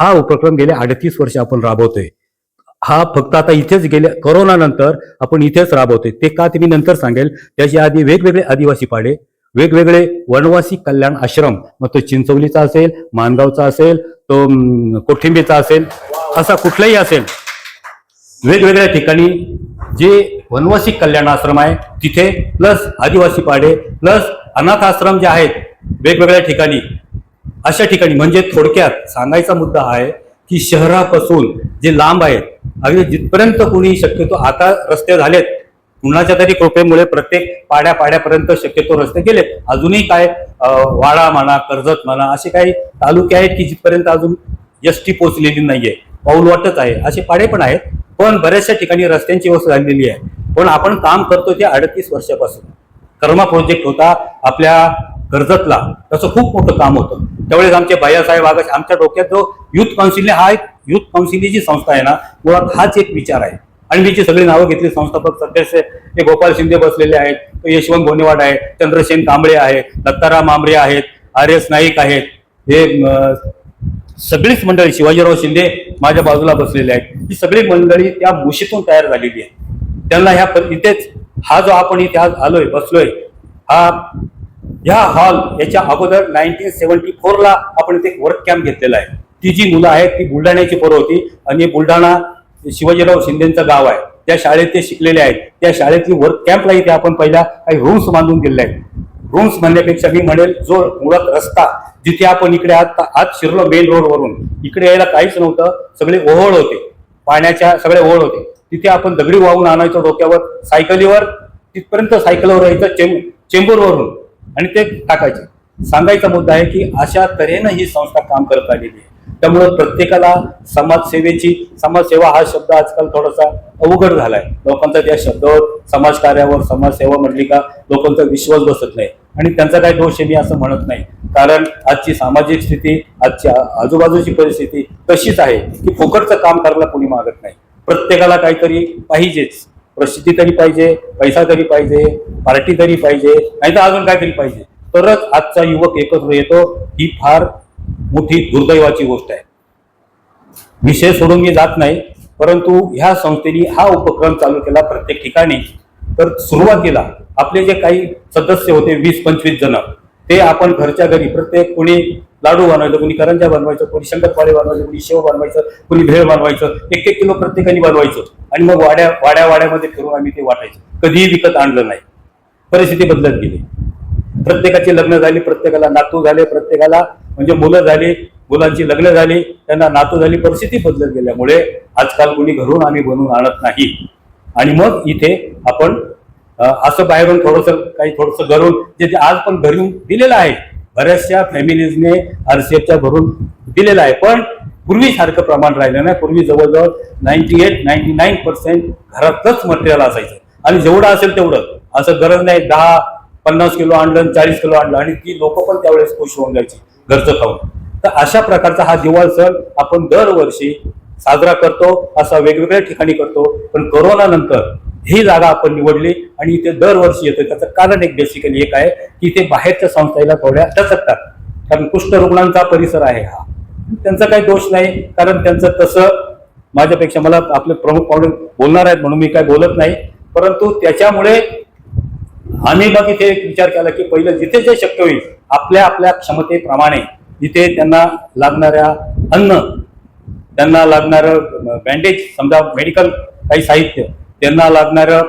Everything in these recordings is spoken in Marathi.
हा उपक्रम गेले अडतीस वर्ष आपण राबवतोय. हा फक्त आता इथेच गेले करोनानंतर आपण इथेच राबवतोय. ते का ते मी नंतर सांगेल. त्याच्या आधी वेगवेगळे आदिवासी पाडे वेगवेगळे वनवासी कल्याण आश्रम मग तो चिंचवलीचा असेल मानगावचा असेल तो कोठिंबीचा असेल असा कुठलाही असेल वेगवेगळ्या ठिकाणी जे वनवासी कल्याण आश्रम आहे तिथे प्लस आदिवासी पाडे प्लस अनाथ आश्रम जे आहेत वेगवेगळ्या ठिकाणी अशा ठिकाणी म्हणजे थोडक्यात सांगायचा मुद्दा आहे की शहरापासून जे लांब आहेत अगदी जिथपर्यंत कोणी शक्यतो आता रस्ते झालेत कुणाच्या तरी कृपेमुळे प्रत्येक पाड्या पाड्यापर्यंत शक्यतो रस्ते गेलेत. अजूनही काय वाडा म्हणा कर्जत म्हणा असे काही तालुके आहेत की जिथपर्यंत अजून एस टी पोचलेली नाहीये. पाऊल वाटत आहे असे पाडे पण आहेत पण बऱ्याचशा ठिकाणी रस्त्यांची व्यवस्था झालेली आहे. पण आपण काम करतो ते अडतीस वर्षापासून. कर्मा प्रोजेक्ट होता आपल्या कर्जतला त्याचं खूप मोठं काम होतं. त्यावेळेस आमचे भैयासाहेब आगाश आमच्या डोक्यात जो युथ काउन्सिल हा एक युथ काउन्सिल जी संस्था आहे ना मुळात हाच एक विचार आहे. आणि मी जी सगळी नावं घेतली संस्थापक सदस्य हे गोपाल शिंदे बसलेले आहेत यशवंत गोनेवाड आहे चंद्रसेन कांबळे आहे दत्ताराम मांबरे आहेत आर एस नाईक आहेत हे सगळीच मंडळी शिवाजीराव शिंदे माझ्या बाजूला बसलेले आहेत. ही सगळी मंडळी त्या मुशीतून तयार झालेली आहे. त्यांना ह्या प- इथेच हा जो आपण इथे आज आलोय बसलोय हा ह्या हॉल याच्या अगोदर नाईन्टीन सेव्हन्टी फोरला आपण इथे वर्क कॅम्प घेतलेला आहे. ती जी मुलं आहेत ती बुलढाण्याची पोरं होती आणि बुलढाणा शिवाजीराव शिंदेचं गाव आहे. त्या शाळेत ते शिकलेले आहेत. त्या शाळेतली वर्क कॅम्पला इथे आपण पहिल्या काही रूम्स बांधून दिलेले आहेत. रूम्स म्हणण्यापेक्षा मी म्हणेल जो मुळात रस्ता जिथे आपण इकडे आत आत शिरलो मेन रोडवरून इकडे यायला काहीच नव्हतं. सगळे ओहळ होते. पाण्याच्या सगळे ओहळ होते. तिथे आपण दगडी वाहून आणायचो डोक्यावर सायकलीवर तिथपर्यंत सायकलवर यायचं चेंब चेंबूरवरून. आणि ते टाकायचे. सांगायचा मुद्दा आहे की अशा तऱ्हेनं ही संस्था काम करत आलेली आहे. त्यामुळं प्रत्येकाला समाजसेवेची समाजसेवा हा शब्द आजकाल थोडासा अवघड झालाय. लोकांचा त्या शब्दावर समाजकार्यावर समाजसेवा म्हटली का लोकांचा विश्वास बसत नाही. आणि त्यांचा काय दोष आहे मी असं म्हणत नाही. कारण आजची सामाजिक स्थिती आजची आजूबाजूची परिस्थिती तशीच आहे की फुकटचं काम करायला कोणी मागत नाही. प्रत्येकाला काहीतरी पाहिजेच. प्रसिद्धी तरी पाहिजे पैसा तरी पाहिजे पार्टी तरी पाहिजे नाही तर अजून काहीतरी पाहिजे. तरच आजचा युवक एकत्र येतो ही फार मोठी दुर्दैवाची गोष्ट आहे. विषय सोडून मी जात नाही परंतु ह्या संस्थेने हा उपक्रम चालू केला प्रत्येक ठिकाणी. तर सुरुवातीला आपले जे काही सदस्य होते वीस पंचवीस जण ते आपण घरच्या घरी प्रत्येक कोणी लाडू बनवायचं कोणी करंजा बनवायचं कोणी शंकरपाळे बनवायचं कोणी शेव बनवायचं कोणी भेळ बनवायचं एक एक किलो प्रत्येकाने बनवायचं. आणि मग वाड्या वाड्या वाड्यामध्ये फिरून आम्ही ते वाटायचं. कधीही विकत आणलं नाही. परिस्थिती बदलत गेली. प्रत्येकाची लग्न झाली प्रत्येकाला नातू झाले प्रत्येकाला म्हणजे मुलं झाली मुलांची लग्न झाली त्यांना नातू झाली परिस्थिती बदलत गेल्यामुळे आजकाल कोणी घरून आम्ही बनवून आणत नाही. आणि मग इथे आपण असं बाहेरून थोडंसं काही थोडंसं घरून जे आज पण घरून दिलेलं आहे बऱ्याचशा फॅमिलीजने आरसीएफच्या भरून दिलेला आहे. पण पूर्वीसारखं प्रमाण राहिलं नाही. पूर्वी जवळजवळ ninety eight ninety nine percent घरातच मटेरियल असायचं. आणि जेवढं असेल तेवढं. असं गरज नाही दहा पन्नास किलो आणलं चाळीस किलो आणलं. आणि ती लोक पण त्यावेळेस खुश होऊन जायची घरचं खाऊन. तर अशा प्रकारचा हा दिवाळ सण आपण दरवर्षी साजरा करतो असा वेगवेगळ्या ठिकाणी करतो. पण करोना नंतर ही जागा आपण निवडली आणि इथे दरवर्षी येतो त्याचं कारण एक बेसिकली एक आहे की इथे बाहेरच्या संस्थेला थोड्या टचकतात कारण कुष्ठ रुग्णांचा परिसर आहे हा. त्यांचा काही दोष नाही कारण त्यांचं तसं माझ्यापेक्षा मला आपले प्रमुख पाहुणे बोलणार आहेत म्हणून मी काय बोलत नाही. परंतु त्याच्यामुळे आम्ही मग इथे एक विचार केला की पहिलं जिथे जे शक्य होईल आपल्या आपल्या क्षमतेप्रमाणे जिथे त्यांना लागणाऱ्या अन्न त्यांना लागणारं बँडेज समजा मेडिकल काही साहित्य त्यांना लागणारं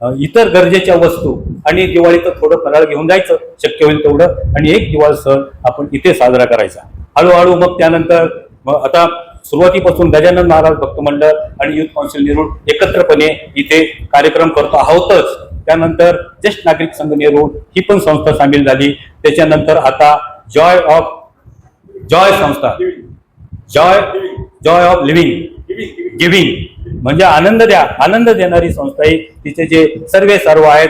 अ, इतर गरजेच्या वस्तू आणि दिवाळीचं थोडं फराळ घेऊन जायचं शक्य होईल तेवढं. आणि एक दिवाळ सण आपण इथे साजरा करायचा. हळूहळू मग त्यानंतर मग आता सुरुवातीपासून गजानन महाराज भक्त मंडळ आणि युथ काउन्सिल नेरून एकत्रपणे इथे कार्यक्रम करतो आहोतच. त्यानंतर ज्येष्ठ नागरिक संघ नेरून ही पण संस्था सामील झाली. त्याच्यानंतर आता जॉय ऑफ जॉय संस्था. Joy joy of living. Giving. म्हणजे आनंद द्या आनंद देणारी संस्था आहे तिचे जे सर्वे सर्व आहेत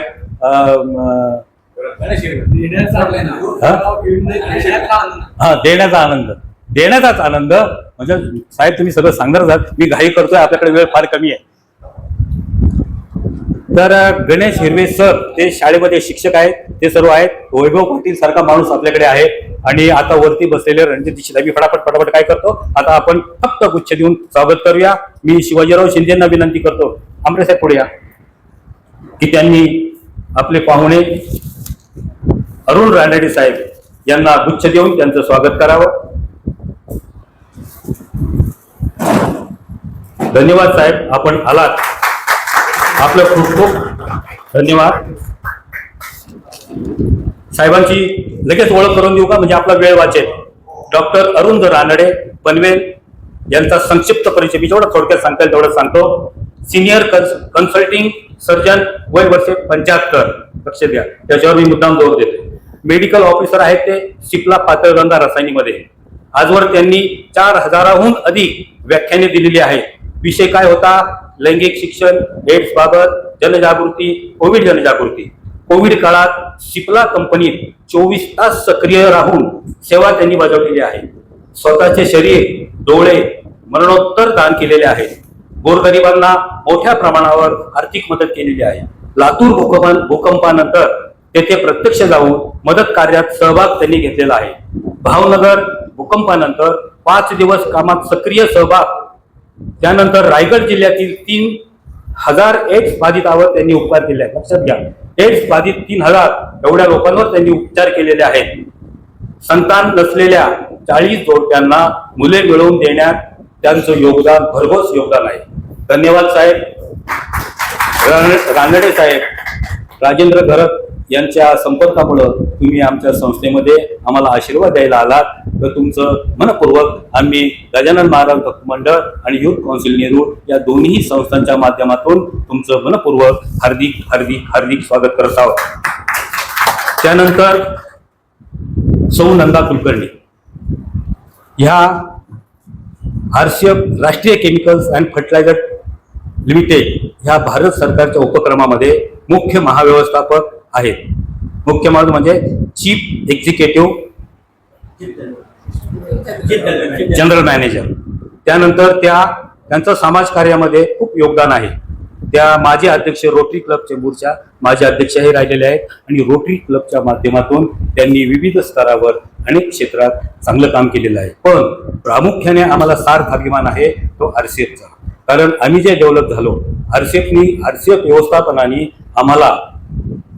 हा देण्याचा आनंद. देण्याचाच आनंद म्हणजे साहेब तुम्ही सगळं सांगणार आहात. मी घाई करतोय आपल्याकडे वेळ फार कमी आहे. तर गणेश हिरवे सर ते शाळेमध्ये शिक्षक आहेत ते सर्व आहेत. वैभव पाटील सारखा माणूस आपल्याकडे आहे. आणि आता वरती बसलेले रणजित दीक्षित मी फटाफट फटाफट काय करतो? आता आपण फक्त गुच्छ देऊन स्वागत करूया. मी शिवाजीराव शिंदेना विनंती करतो. आमरे साहेब पुढे या. की त्यांनी आपले पाहुणे अरुण रानडे साहेब यांना गुच्छ देऊन त्यांचं स्वागत करावं. धन्यवाद साहेब आपण आलात. आपलं खूप खूप धन्यवाद. साहेबांची लगेच ओळख करून देऊ का? म्हणजे आपला वेळ वाचेल. डॉक्टर अरुण रानडे पनवेल यांचा संक्षिप्त परिचय. मी जेवढं थोडक्यात सांगता येईल तेवढं सांगतो. सिनियर कन्स कन्सल्टिंग सर्जन वय वर्षे पंच्याहत्तर. लक्ष द्या. त्याच्यावर मी मुद्दाम जोर देतो. मेडिकल ऑफिसर आहेत ते सिपला पातळगंगा रसायनीमध्ये. आजवर त्यांनी चार हजाराहून अधिक व्याख्याने दिलेली आहेत. विषय काय होता? लैंगिक शिक्षण एड्सबाबत जनजागृती कोविड जनजागृती. कोविड काळात सिप्ला कंपनीत चोवीस तास सक्रिय राहून सेवा त्यांनी बजावलेली आहे. स्वतःचे शरीर डोळे मरणोत्तर दान केलेले आहे. गोरगरिबांना मोठ्या प्रमाणावर आर्थिक मदत केलेली आहे. लातूर भूकंप भूकंपानंतर तेथे प्रत्यक्ष जाऊन मदत कार्यात सहभाग त्यांनी घेतलेला आहे. भावनगर भूकंपानंतर पाच दिवस कामात सक्रिय सहभाग त्यानंतर रायगड जिल्ह्यातील तीन हजार एड्स बाधितावर त्यांनी उपचार केले आहेत. लक्षात घ्या. एड्स बाधित तीन हजार एवढ्या लोकांवर त्यांनी उपचार केलेले आहेत. संतान नसलेल्या चाळीस जोडप्यांना मुले मिळवून देण्यात त्यांचं योगदान भरघोस योगदान आहे. धन्यवाद साहेब. रानडे साहेब. राजेंद्र घरत यांच्या संपर्कामुळं तुम्ही आमच्या संस्थेमध्ये आम्हाला आशीर्वाद द्यायला आलात. तर तुमचं मनपूर्वक आम्ही गजानन महाराज भक्त मंडळ आणि युथ काउन्सिल नेहरू या दोन्ही संस्थांच्या माध्यमातून तुमचं मनपूर्वक हार्दिक हार्दिक हार्दिक स्वागत करत आहोत. त्यानंतर सौ नंदा कुलकर्णी. ह्या आरसीएफ राष्ट्रीय केमिकल्स अँड फर्टिलायझर लिमिटेड ह्या भारत सरकारच्या उपक्रमामध्ये मुख्य महाव्यवस्थापक आहेत मुख्य मार्ग म्हणजे चीफ एक्झिक्युटिव्ह जनरल मॅनेजर. त्यानंतर त्या त्यांचं समाज कार्यामध्ये खूप योगदान आहे. त्या माझे अध्यक्ष रोटरी क्लब चेंबूरच्या माजी अध्यक्षही राहिलेले आहेत आणि रोटरी क्लबच्या माध्यमातून त्यांनी विविध स्तरावर अनेक क्षेत्रात चांगलं काम केलेलं आहे. पण प्रामुख्याने आम्हाला सार्थ अभिमान आहे तो आरसीएफचा. कारण आम्ही जे डेव्हलप झालो आरसीएफनी आरसीएफ व्यवस्थापनाने आम्हाला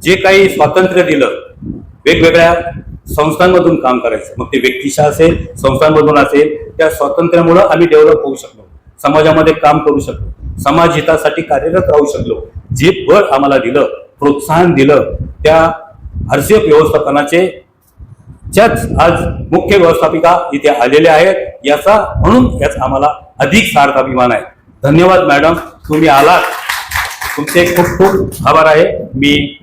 जे काही स्वातंत्र्य दिलं वेगवेगळ्या संस्थांमधून काम करायचं. मग ते व्यक्तिशा असेल संस्थांमधून असेल त्या स्वातंत्र्यामुळं आम्ही डेव्हलप होऊ शकलो. समाजामध्ये काम करू शकलो. समाज हितासाठी कार्यरत राहू शकलो. जे बळ आम्हाला दिलं प्रोत्साहन दिलं त्या आरसीएफ व्यवस्थापनाचे ज्याच आज मुख्य व्यवस्थापिका इथे आलेल्या आहेत याचा म्हणून याचा आम्हाला अधिक सार्थ अभिमान आहे. धन्यवाद मॅडम. तुम्ही आलात. तुमचे खूप खूप आभार आहे. मी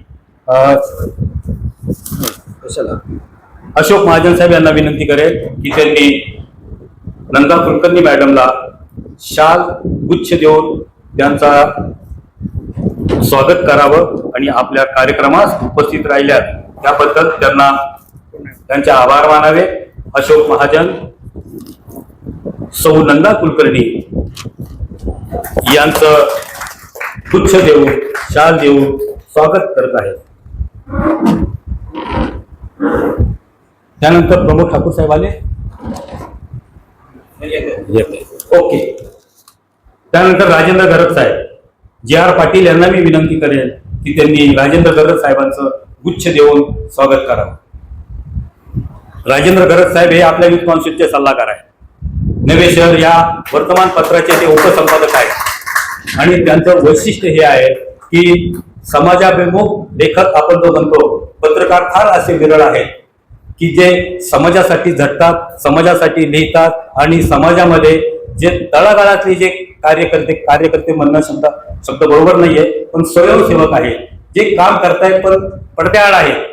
अशोक महाजन साहेब यांना विनंती करेल की त्यांनी नंदा कुलकर्णी मॅडमला शाल गुच्छ देऊन त्यांचा स्वागत करावं आणि आपल्या कार्यक्रमास उपस्थित राहिल्यात. त्याबद्दल त्यांना त्यांचे आभार मानावे. अशोक महाजन सौ नंदा कुलकर्णी यांचं गुच्छ देऊन शाल देऊन स्वागत करत आहेत. त्यानंतर प्रमोद ठाकूर साहेब आले. ओके. त्यानंतर राजेंद्र घरत साहेब. जे आर पाटील यांना मी विनंती करेन की त्यांनी राजेंद्र घरत साहेबांचं गुच्छ देऊन स्वागत करावं राजेंद्र घरत साहेब हे आपल्या युथ काउन्सिलचे सल्लागार आहेत. नवे शहर या वर्तमानपत्राचे ते उपसंपादक आहेत. आणि त्यांचं वैशिष्ट्य हे आहे की समाजाभिमुख लेखक आपण जो म्हणतो पत्रकार फार असे विरळ आहेत की जे समाजासाठी झटतात समाजासाठी लिहितात आणि समाजामध्ये जे तळागाळातले जे कार्यकर्ते कार्यकर्ते म्हणणं शब्द शब्द बरोबर नाहीये पण स्वयंसेवक आहे जे काम करतायत पण पडद्याआड आहेत.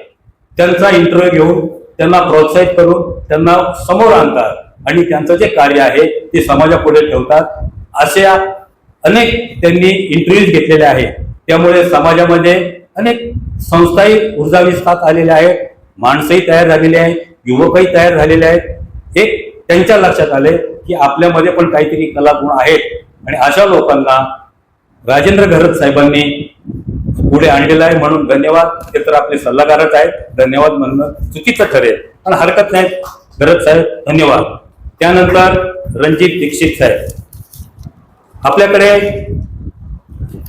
त्यांचा इंटरव्ह्यू घेऊन त्यांना प्रोत्साहित करून त्यांना समोर आणतात आणि त्यांचं जे कार्य आहे ते समाजापुढे ठेवतात. अशा अनेक त्यांनी इंटरव्ह्यूज घेतलेले आहेत. त्यामुळे समाजामध्ये अनेक संस्थाही ऊर्जाविस्तात आलेल्या आहेत. माणसंही तयार झालेली आहेत. युवकही तयार झालेले आहेत. हे त्यांच्या लक्षात आले की आपल्यामध्ये पण काहीतरी कलागुण आहेत. आणि अशा लोकांना राजेंद्र घरत साहेबांनी पुढे आणलेलं आहे. म्हणून धन्यवाद. ते तर आपले सल्लागारच आहेत. धन्यवाद म्हणणं चुकीचं ठरेल पण हरकत नाही. गरज साहेब धन्यवाद. त्यानंतर रणजित दीक्षित साहेब. आपल्याकडे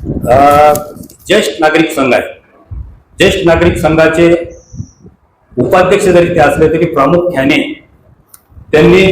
ज्येष्ठ नागरिक संघ आहे. ज्येष्ठ नागरिक संघाचे उपाध्यक्ष जरी ते असले तरी प्रामुख्याने त्यांनी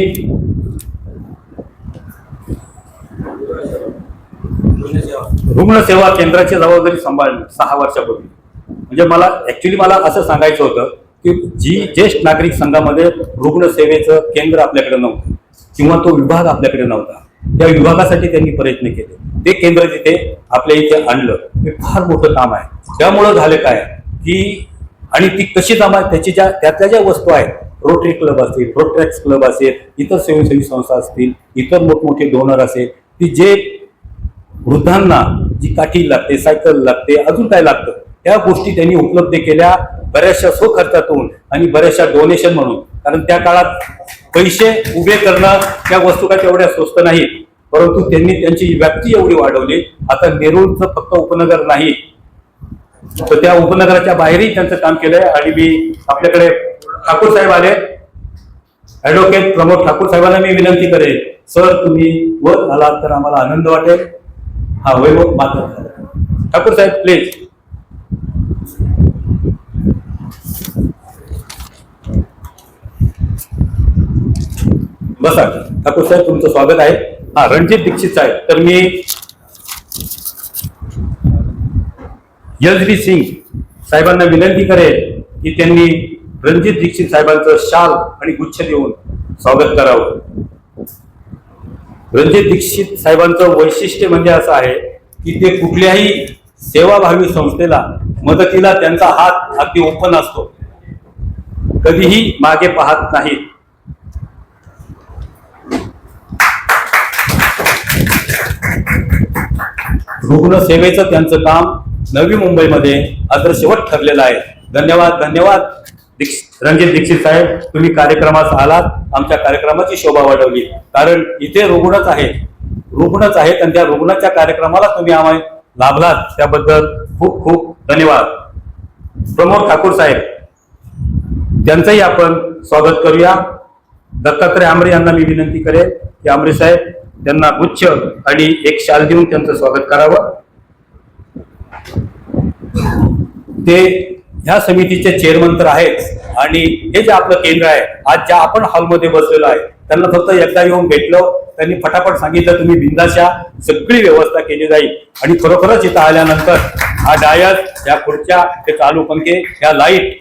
रुग्णसेवा केंद्राची जबाबदारी सांभाळली सहा वर्षापूर्वी. म्हणजे मला ऍक्च्युली मला असं सांगायचं होतं की जी ज्येष्ठ नागरिक संघामध्ये रुग्णसेवेचं केंद्र आपल्याकडे नव्हतं किंवा तो विभाग आपल्याकडे नव्हता त्या विभागासाठी त्यांनी प्रयत्न केले. ते केंद्र तिथे आपल्या इथे आणलं. हे फार मोठं काम आहे. त्यामुळं झालं काय? की आणि ती कशी जमा त्याची ज्या त्यातल्या ज्या वस्तू आहेत रोटरी क्लब असतील रोटरॅक्स क्लब असेल इतर स्वयंसेवी संस्था असतील इतर मोठमोठे डोनर असेल की जे वृद्धांना जी काठी लागते सायकल लागते अजून काय लागतं? त्या गोष्टी त्यांनी उपलब्ध केल्या बऱ्याचशा स्वखर्चातून आणि बऱ्याचशा डोनेशन म्हणून. कारण त्या काळात पैसे उभे करणं त्या वस्तू का तेवढ्या स्वस्त नाही परंतु त्यांनी त्यांची व्याप्ती एवढी वाढवली. आता नेरूळचं फक्त उपनगर नाही. तर त्या उपनगराच्या बाहेरही त्यांचं काम केलंय. आणि मी आपल्याकडे ठाकूर साहेब आले. ऍडव्होकेट प्रमोद ठाकूर साहेबांना मी विनंती करेन. सर तुम्ही वर आलात तर आम्हाला आनंद वाटेल. हा वैभव मात्र ठाकूर साहेब प्लीज बसा. ठाकूर साहेब तुमचं स्वागत आहे. हा रणजित दीक्षित साहेब. तर मी यशवी सिंग साहेबांना विनंती करेन की त्यांनी रणजित दीक्षित साहेबांचं शाल आणि गुच्छ देऊन स्वागत करावं. रणजित दीक्षित साहेबांचं वैशिष्ट्य म्हणजे असं आहे की ते कुठल्याही सेवाभावी संस्थेला मदतीला त्यांचा हात अगदी ओपन असतो. कधीही मागे पाहत नाहीत. रुग्ण सेवेचं त्यांचं काम नवी मुंबईमध्ये आदर्शवत ठरलेलं आहे. धन्यवाद धन्यवाद. दीक्ष- रणजित दीक्षित साहेब तुम्ही कार्यक्रमास आलात. आमच्या कार्यक्रमाची शोभा वाढवली. कारण इथे रुग्णच आहेत. रुग्णच आहेत आणि त्या रुग्णाच्या कार्यक्रमाला तुम्ही आम्हाला लाभलात. त्याबद्दल खूप खूप धन्यवाद. प्रमोद ठाकूर साहेब त्यांचंही आपण स्वागत करूया. दत्तात्रय आमरे यांना मी विनंती करेन की आमरे साहेब त्यांना गुच्छ आणि एक शाल देऊन त्यांचं स्वागत करावं. ते ह्या समितीचे चेअरमन तर आहेत आणि हे जे आपलं केंद्र आहे आज ज्या आपण हॉलमध्ये बसलेलो आहे त्यांना फक्त एकदा येऊन भेटलो त्यांनी फटाफट सांगितलं तुम्ही बिंदाशा सगळी व्यवस्था केली जाईल. आणि खरोखरच इथं आल्यानंतर हा डायस या खुर्च्या ते चालू पंखे ह्या लाइट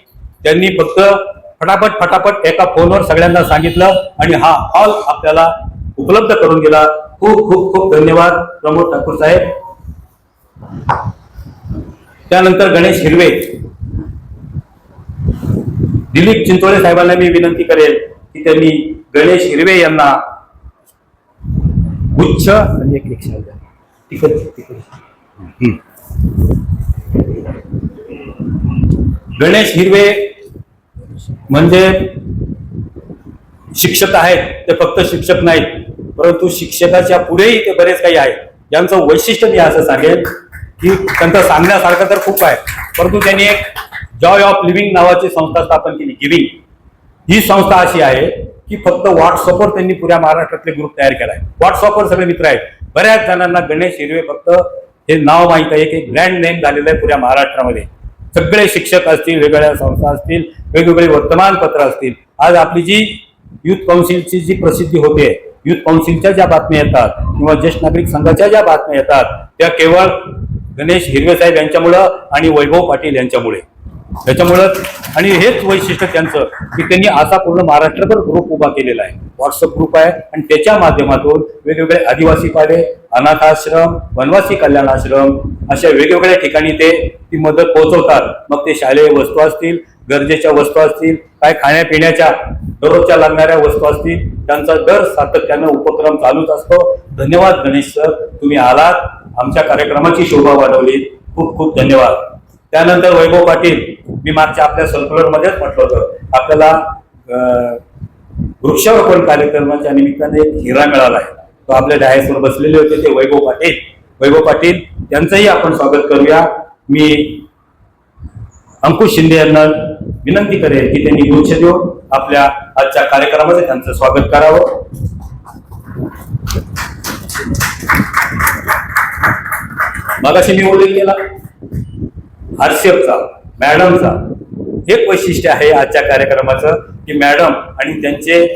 त्यांनी फक्त फटाफट फटाफट एका फोनवर सगळ्यांना सांगितलं आणि हा हॉल आपल्याला उपलब्ध करून दिला. खूप खूप खूप धन्यवाद प्रमोद ठाकूर साहेब. त्यानंतर गणेश हिरवे. दिलीप चिंचोळे साहेबांना मी विनंती करेल की त्यांनी गणेश हिरवे यांना गुच्छ आणि एक तिकडे, गणेश हिरवे म्हणजे शिक्षक आहेत. ते फक्त शिक्षक नाहीत. परंतु शिक्षकाच्या पुढेही ते बरेच काही आहे. यांचं वैशिष्ट्य मी असं सांगेल की त्यांचं सांगण्यासारखं तर खूप आहे. परंतु त्यांनी एक जॉय ऑफ लिव्हिंग नावाची संस्था स्थापन केली गिव्हिंग ही संस्था अशी आहे की फक्त व्हॉट्सअपवर त्यांनी पुऱ्या महाराष्ट्रातले ग्रुप तयार केला आहे व्हॉट्सअपवर सगळे मित्र आहेत. बऱ्याच जणांना गणेश हिरवे फक्त हे नाव माहीत आहे की ब्रँड नेम झालेलं आहे पुऱ्या महाराष्ट्रामध्ये. सगळे शिक्षक असतील वेगवेगळ्या संस्था असतील वेगवेगळे वर्तमानपत्र असतील. आज आपली जी युथ काउन्सिलची जी प्रसिद्धी होते युथ काउन्सिलच्या ज्या बातम्या येतात किंवा ज्येष्ठ नागरिक संघाच्या ज्या बातम्या येतात त्या केवळ गणेश हिरवे साहेब यांच्यामुळं आणि वैभव पाटील यांच्यामुळे. त्याच्यामुळं आणि हेच वैशिष्ट्य त्यांचं की त्यांनी असा पूर्ण महाराष्ट्रभर ग्रुप उभा केलेला आहे. व्हॉट्सअप ग्रुप आहे आणि त्याच्या माध्यमातून वेगवेगळे आदिवासी पाडे अनाथाश्रम वनवासी कल्याण आश्रम अशा वेगवेगळ्या ठिकाणी ते ती मदत पोहोचवतात. मग ते शालेय वस्तू असतील गरजेच्या वस्तू असतील काय खाण्यापिण्याच्या दररोजच्या लागणाऱ्या वस्तू असतील त्यांचा दर सातत्यानं उपक्रम चालूच असतो. धन्यवाद गणेश सर तुम्ही आलात. आमच्या कार्यक्रमाची शोभा वाढवली खूप खूप धन्यवाद. त्यानंतर वैभव पाटील मी मागच्या आपल्या सर्क्युलरमध्येच म्हटलं होतं. आपल्याला वृक्षारोपण कार्यक्रमाच्या निमित्ताने एक हिरा मिळाला आहे. तो आपल्या डायसवर बसलेले होते ते वैभव पाटील. वैभव पाटील यांचंही आपण स्वागत करूया. मी अंकुश शिंदे यांना विनंती करेल की त्यांनी गुच्छ देऊन आपल्या आजच्या कार्यक्रमामध्ये त्यांचं स्वागत करावं. मगाशी मी उल्लेख केला. हर्षपचा मॅडमचा एक वैशिष्ट्य आहे आजच्या कार्यक्रमाचं की मॅडम आणि त्यांचे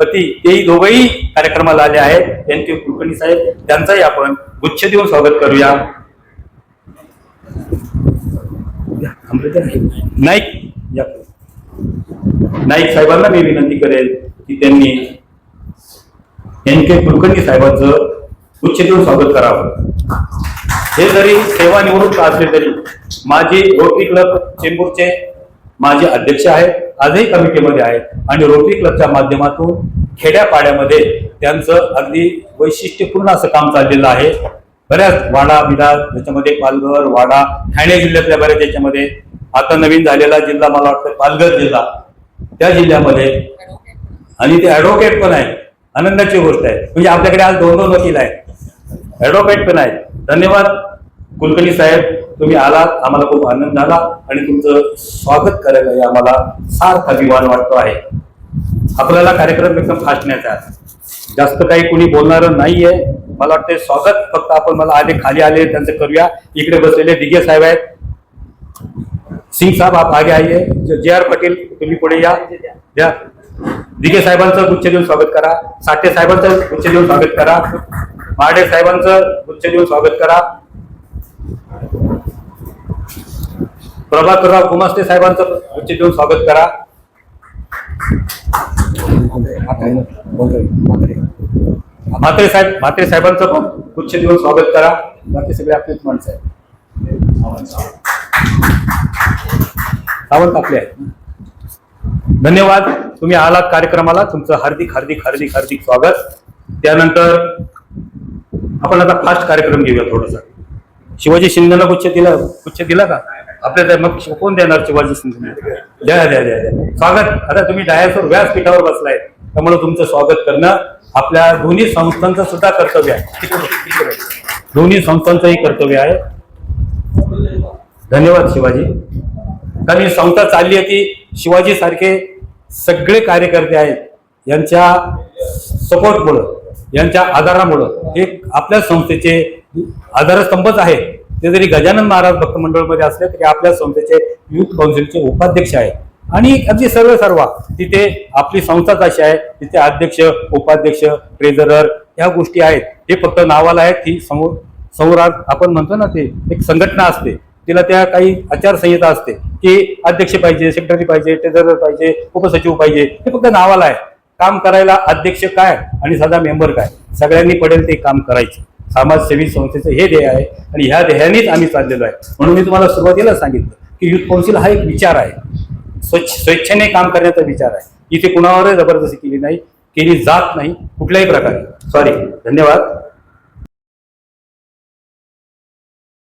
पती तेही दोघंही कार्यक्रमाला आले आहेत. त्यांचे कुलकर्णी साहेब त्यांचाही आपण गुच्छ देऊन स्वागत करूया. अमृता नाईक साहेबांना मी विनंती करेल की त्यांनी एन के कुलकर्णी साहेबांचं उच्च देऊन स्वागत करावं. हे जरी सेवानिवृत्त असले तरी माझे रोटरी क्लब चेंबूरचे माझे अध्यक्ष आहेत आजही कमिटीमध्ये आहेत आणि रोटरी क्लबच्या माध्यमातून खेड्यापाड्यामध्ये त्यांचं अगदी वैशिष्ट्यपूर्ण असं काम चाललेलं आहे. बऱ्याच वाडा बिडा त्याच्यामध्ये पालघर वाडा ठाणे जिल्ह्यातल्या बऱ्याच याच्यामध्ये. आता नवीन झालेला जिल्हा मला वाटतं पालघर जिल्हा. त्या जिल्ह्यामध्ये. आणि ते ऍडव्होकेट पण आहे आनंदाची गोष्ट आहे. म्हणजे आपल्याकडे आज दोन दोन वकील आहेत. ऍडव्होकेट पण आहेत. धन्यवाद. कुलकर्णी साहेब तुम्ही आलात. आम्हाला खूप आनंद झाला. आणि तुमचं स्वागत करायला आम्हाला सार्थ अभिमान वाटतो आहे. आपल्याला कार्यक्रम एकदम फास्ट न्यायचा जास्त काही कुणी बोलणार नाहीये. मला वाटतं स्वागत. फक्त आपण मला आले खाली आले त्यांचं करूया. इकडे बसलेले दिगे साहेब आहेत. सिंग साहब आप आगे आइए। जे आर पटेल तुम्ही पुढे या। द्या दिगे साहेबांचं गुच्छ देऊन स्वागत करा। साठे साहेबांचं गुच्छ देऊन स्वागत करा। माडे साहेबांचं गुच्छ देऊन स्वागत करा। प्रभाकरराव कुमास्ते साहेबांचं गुच्छ देऊन स्वागत करा। म्हात्रे साहेब म्हात्रे साहेबांचं पण गुच्छ देऊन स्वागत करा। बाकी सगळे आपलेच माणसं आहेत. सावंत आपले आहेत. धन्यवाद. तुम्ही आलात कार्यक्रमाला. तुमचं हार्दिक हार्दिक हार्दिक हार्दिक स्वागत. त्यानंतर आपण आता फास्ट कार्यक्रम घेऊया थोडासा. शिवाजी शिंदेला गुच्छ दिला गुच्छ दिला का? आपल्या मग कोण देणार शिवाजी शिंदे द्या द्या द्या द्या. स्वागत. आता तुम्ही डायसवर व्यासपीठावर बसलाय. त्यामुळे तुमचं स्वागत करणं आपल्या दोन्ही संस्थांचं सुद्धा कर्तव्य आहे. दोन्ही संस्थांचंही कर्तव्य आहे. धन्यवाद शिवाजी. कारण ही संस्था चालली आहे की शिवाजी सारखे सगळे कार्यकर्ते आहेत. यांच्या सपोर्टमुळं यांच्या आधारामुळं हे आपल्या संस्थेचे आधारस्तंभच आहे. ते जरी गजानन महाराज भक्त मंडळमध्ये असले तरी आपल्या संस्थेचे युथ काउन्सिलचे उपाध्यक्ष आहेत. आणि अगदी सर्व सर्व तिथे आपली संस्थाच अशी आहे तिथे अध्यक्ष उपाध्यक्ष ट्रेझरर ह्या गोष्टी आहेत. हे फक्त नावाला आहेत ही समोर समोरात आपण म्हणतो ना ते एक संघटना असते. तिला त्या काही आचारसंहिता असते की अध्यक्ष पाहिजे सेक्रेटरी पाहिजे ट्रेझरर पाहिजे उपसचिव पाहिजे हे फक्त नावाला आहे. काम करायला अध्यक्ष काय आणि साधा मेंबर काय? सगळ्यांनी पडेल ते काम करायचं. समाजसेवी संस्थेचं हे ध्येय आहे आणि ह्या ध्येयानेच आम्ही चाललेलो आहे. म्हणून मी तुम्हाला सुरुवातीला सांगितलं की युथ कौन्सिल हा एक विचार आहे. स्वच्छ स्वेच्छेने काम करण्याचा विचार आहे. इथे कुणावरही जबरदस्ती केली नाही केली जात नाही कुठल्याही प्रकारे. सॉरी धन्यवाद.